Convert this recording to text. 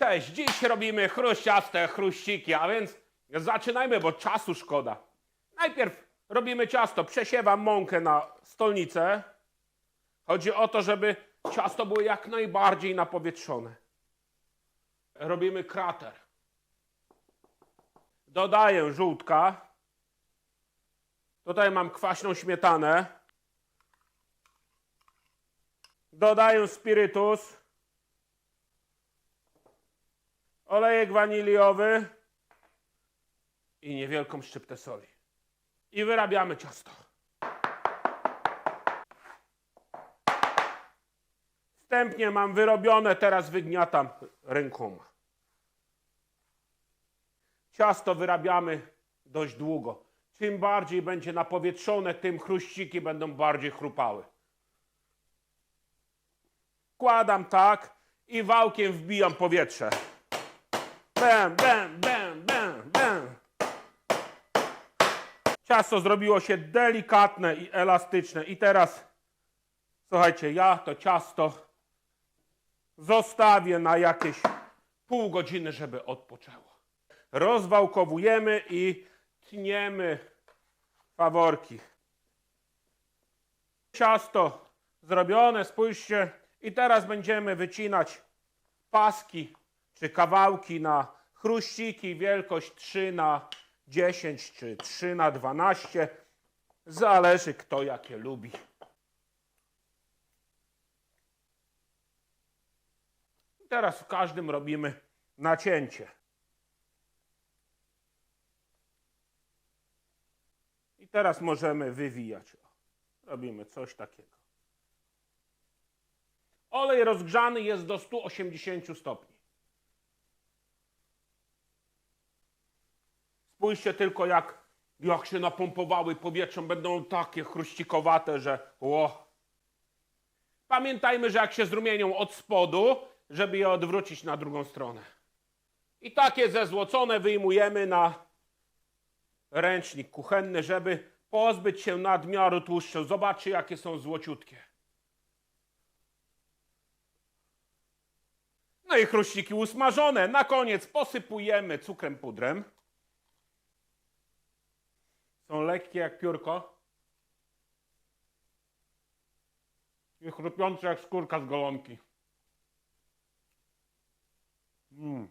Cześć, dziś robimy chruściaste chruściki, a więc zaczynajmy, bo czasu szkoda. Najpierw robimy ciasto, przesiewam mąkę na stolnicę. Chodzi o to, żeby ciasto było jak najbardziej napowietrzone. Robimy krater. Dodaję żółtka. Tutaj mam kwaśną śmietanę. Dodaję spirytus. Olejek waniliowy i niewielką szczyptę soli. I wyrabiamy ciasto. Wstępnie mam wyrobione, teraz wygniatam rękoma. Ciasto wyrabiamy dość długo. Czym bardziej będzie napowietrzone, tym chruściki będą bardziej chrupały. Kładam tak i wałkiem wbijam powietrze. Bam, bam, bam, bam, bam. Ciasto zrobiło się delikatne i elastyczne. I teraz, słuchajcie, ja to ciasto zostawię na jakieś pół godziny, żeby odpoczęło. Rozwałkowujemy i tniemy faworki. Ciasto zrobione, spójrzcie. I teraz będziemy wycinać paski czy kawałki na chruściki, wielkość 3 na 10 czy 3 na 12. Zależy kto jakie lubi. Teraz w każdym robimy nacięcie. I teraz możemy wywijać. Robimy coś takiego. Olej rozgrzany jest do 180 stopni. Spójrzcie tylko, jak, jak się napompowały powietrzem. Będą takie chruścikowate, że ło. Pamiętajmy, że jak się zrumienią od spodu, żeby je odwrócić na drugą stronę. I takie zezłocone wyjmujemy na ręcznik kuchenny, żeby pozbyć się nadmiaru tłuszczu. Zobaczcie, jakie są złociutkie. No i chruściki usmażone. Na koniec posypujemy cukrem pudrem. Są lekkie jak piórko. I chrupiące jak skórka z golonki. Mm.